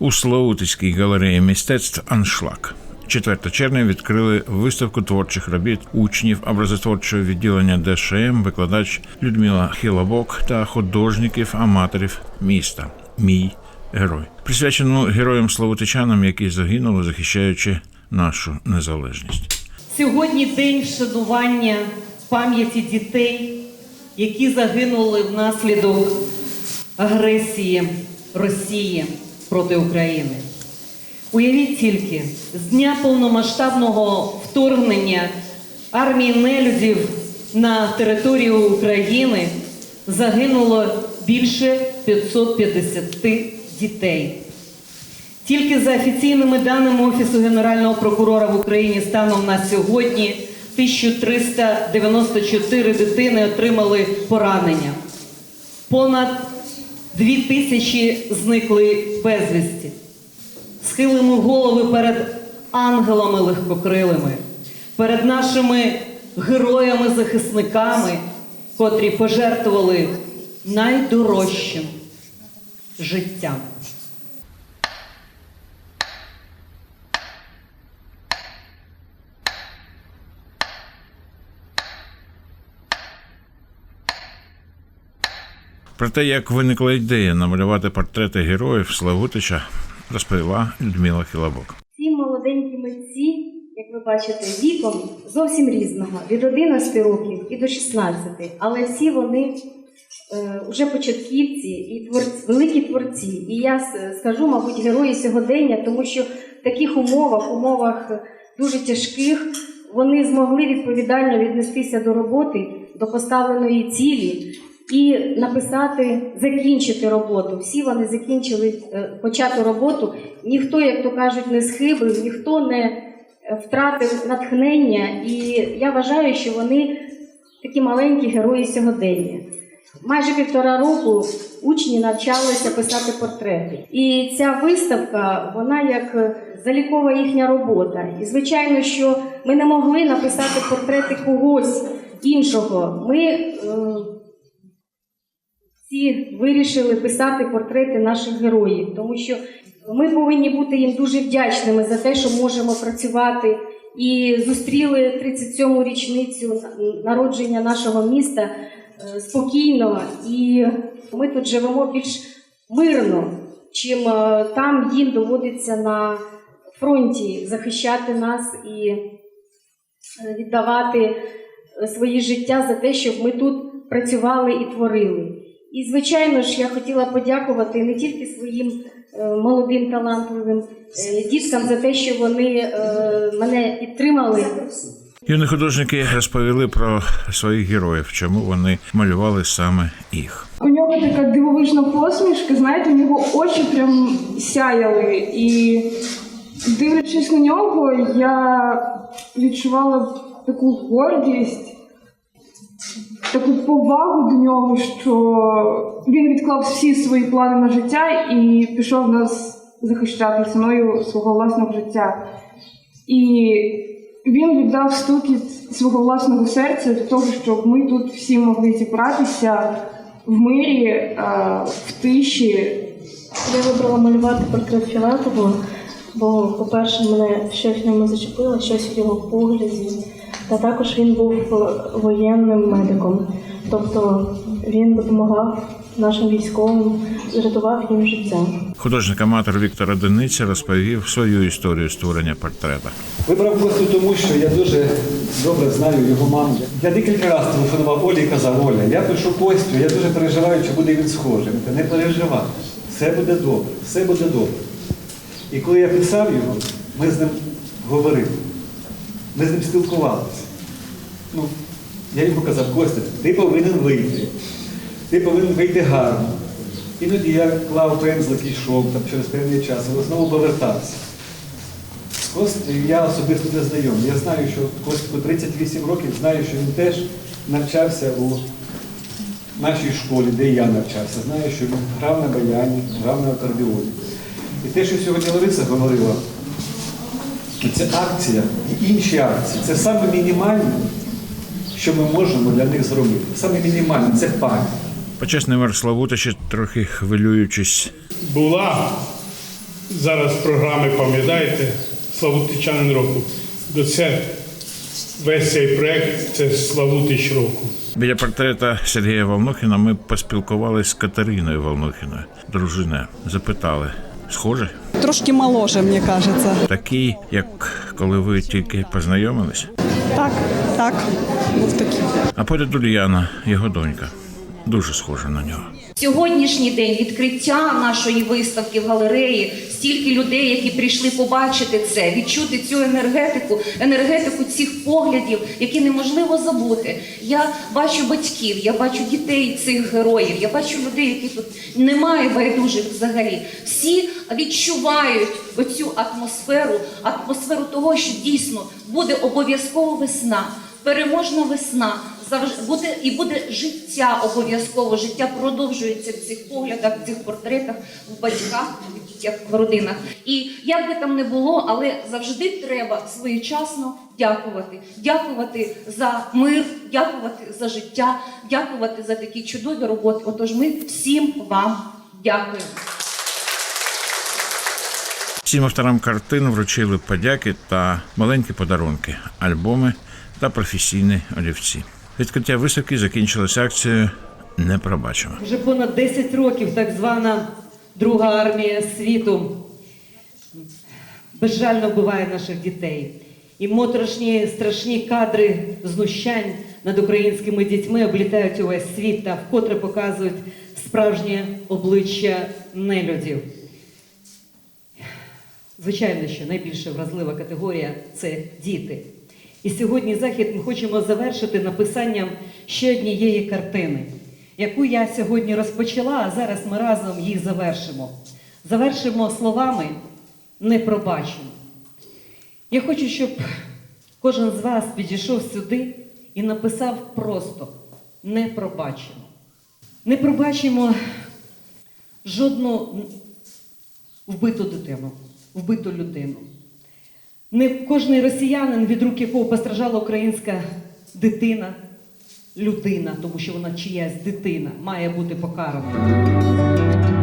У Славутицькій галереї мистецтв Аншлаг 4 червня відкрили виставку творчих робіт учнів образотворчого відділення ДШМ, викладач Людмила Хілабок та художників-аматорів міста. Мій герой, присвячену героям славутичанам, які загинули, захищаючи нашу незалежність. Сьогодні день вшанування пам'яті дітей, які загинули внаслідок агресії Росії проти України. Уявіть тільки, з дня повномасштабного вторгнення армії нелюдів на територію України загинуло більше 550 дітей. Тільки за офіційними даними Офісу Генерального прокурора в Україні станом на сьогодні 1394 дитини отримали поранення. Понад 2000 зникли безвісті. Схилимо голови перед ангелами легкокрилими, перед нашими героями-захисниками, котрі пожертвували найдорожчим життям. Про те, як виникла ідея намалювати портрети героїв Славутича, розповіла Людмила Хілабок. Ці молоденькі митці, як ви бачите, віком зовсім різного, від 11 років і до 16, але всі вони е, вже початківці і творці, великі творці. І я скажу, мабуть, герої сьогодення, тому що в таких умовах, умовах дуже тяжких, вони змогли відповідально віднестися до роботи, до поставленої цілі. І написати, закінчити роботу. Всі вони закінчили е, почату роботу. Ніхто, як то кажуть, не схибив, ніхто не е, втратив натхнення. І я вважаю, що вони такі маленькі герої сьогодення. Майже півтора року учні навчалися писати портрети. І ця виставка, вона як е, залікова їхня робота. І звичайно, що ми не могли написати портрети когось іншого. Ми всі вирішили писати портрети наших героїв, тому що ми повинні бути їм дуже вдячними за те, що можемо працювати. І зустріли 37-му річницю народження нашого міста е, спокійно, і ми тут живемо більш мирно, чим е, там їм доводиться на фронті захищати нас і е, віддавати свої життя за те, щоб ми тут працювали і творили. І, звичайно ж, я хотіла подякувати не тільки своїм е, молодим талантливим е, діткам за те, що вони е, мене підтримали. Юні художники розповіли про своїх героїв, чому вони малювали саме їх. У нього така дивовижна посмішка, знаєте, у нього очі прям сяяли. І дивлячись на нього, я відчувала таку гордість, таку повагу до нього, що він відклав всі свої плани на життя і пішов нас захищати ціною свого власного життя. І він віддав стукіт свого власного серця для того, щоб ми тут всі могли зібратися в мирі, е, в тиші. Я вибрала малювати портрет Філатова, бо, по-перше, мене щось в ньому зачепило, щось в його погляді. Та також він був воєнним медиком. Тобто він допомагав нашим військовим, рятував їм життя. Художник-аматор Віктор Одиниця розповів свою історію створення портрета. Вибрав Костю тому, що я дуже добре знаю його маму. Я декілька разів телефонував Олі і казав, Оля, я пишу Костю, я дуже переживаю, чи буде він схожий. Та не переживай, все буде добре, все буде добре. І коли я писав його, ми з ним говорили, ми з ним спілкувалися. Ну, я йому казав, Костя, ти повинен вийти. Ти повинен вийти гарно. Іноді я клав пензлик і йшов там через певний час, але знову повертався. З Костею я особисто не знайомий. Я знаю, що Костику 38 років, знаю, що він теж навчався у нашій школі, де я навчався. Знаю, що він грав на баяні, грав на акордеоні. І те, що сьогодні Лариса говорила, це акція і інші акції. Це саме мінімальне, що ми можемо для них зробити. Саме мінімальне це пам'ять. Почесний мер Славутича, трохи хвилюючись, була зараз програми пам'ятаєте, Славутичанин року. До це весь цей проект це Славутич року. Біля портрета Сергія Волнухіна ми поспілкувалися з Катериною Волнухіною, дружиною. Запитали, схоже? Трошки моложе, мені кажеться. Такий, як коли ви тільки познайомились? Так, так, був такий. А поряд Ульяна, його донька, дуже схожа на нього. Сьогоднішній день відкриття нашої виставки в галереї, стільки людей, які прийшли побачити це, відчути цю енергетику, енергетику цих поглядів, які неможливо забути. Я бачу батьків, я бачу дітей цих героїв, я бачу людей, які тут немає байдужих взагалі. Всі відчувають оцю атмосферу, атмосферу того, що дійсно буде обов'язково весна, переможна весна. Завжди буде і буде життя обов'язково. Життя продовжується в цих поглядах, в цих портретах, в батьках, в дітях, в родинах. І як би там не було, але завжди треба своєчасно дякувати. Дякувати за мир, дякувати за життя, дякувати за такі чудові роботи. Отож, ми всім вам дякуємо. Всім авторам картин вручили подяки та маленькі подарунки, альбоми та професійні олівці. Відкриття виставки закінчилася акцією Не пробачимо. Вже понад 10 років так звана Друга армія світу безжально вбиває наших дітей. І моторошні страшні кадри знущань над українськими дітьми облітають увесь світ та вкотре показують справжнє обличчя нелюдів. Звичайно, що найбільша вразлива категорія це діти. І сьогодні захід ми хочемо завершити написанням ще однієї картини, яку я сьогодні розпочала, а зараз ми разом її завершимо. Завершимо словами не пробачимо. Я хочу, щоб кожен з вас підійшов сюди і написав просто не пробачимо. Не пробачимо жодну вбиту дитину, вбиту людину. Не кожний росіянин, від рук якого постраждала українська дитина, людина, тому що вона чиясь дитина, має бути покарана.